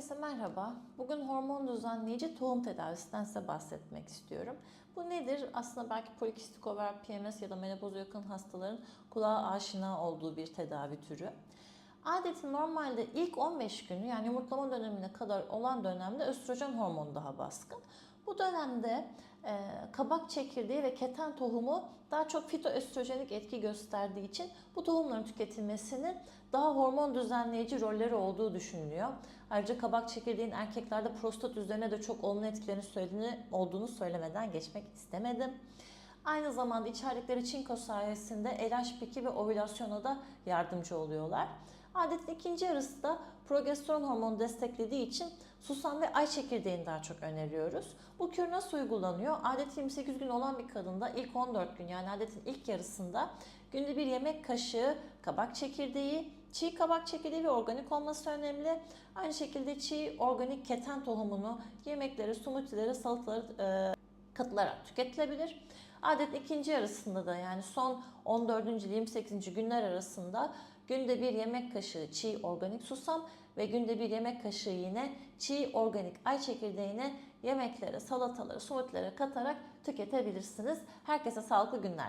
Herkese merhaba. Bugün hormon düzenleyici tohum tedavisinden size bahsetmek istiyorum. Bu nedir? Aslında belki polikistik over, PMS ya da menopoza yakın hastaların kulağa aşina olduğu bir tedavi türü. Adetin normalde ilk 15 günü yani yumurtlama dönemine kadar olan dönemde östrojen hormonu daha baskın. Bu dönemde e, kabak çekirdeği ve keten tohumu daha çok fitoöstrojenik etki gösterdiği için bu tohumların tüketilmesinin daha hormon düzenleyici rolleri olduğu düşünülüyor. Ayrıca kabak çekirdeğin erkeklerde prostat üzerine de çok olumlu etkilerini söylediğini olduğunu söylemeden geçmek istemedim. Aynı zamanda içerdikleri çinko sayesinde LH2 ve ovülasyona da yardımcı oluyorlar. Adetin ikinci yarısı da progesteron hormonu desteklediği için susam ve ay çekirdeğini daha çok öneriyoruz. Bu kür nasıl uygulanıyor? Adet 28 gün olan bir kadında ilk 14 gün yani adetin ilk yarısında günde bir yemek kaşığı kabak çekirdeği, çiğ kabak çekirdeği ve organik olması önemli. Aynı şekilde çiğ organik keten tohumunu yemeklere, smoothie'lere, salatalara e, katılarak tüketilebilir. Adet ikinci yarısında da yani son 14. ile 28. günler arasında günde bir yemek kaşığı çiğ organik susam ve günde bir yemek kaşığı yine çiğ organik ay çekirdeğini yemeklere, salatalara, smoothie'lere katarak tüketebilirsiniz. Herkese sağlıklı günler.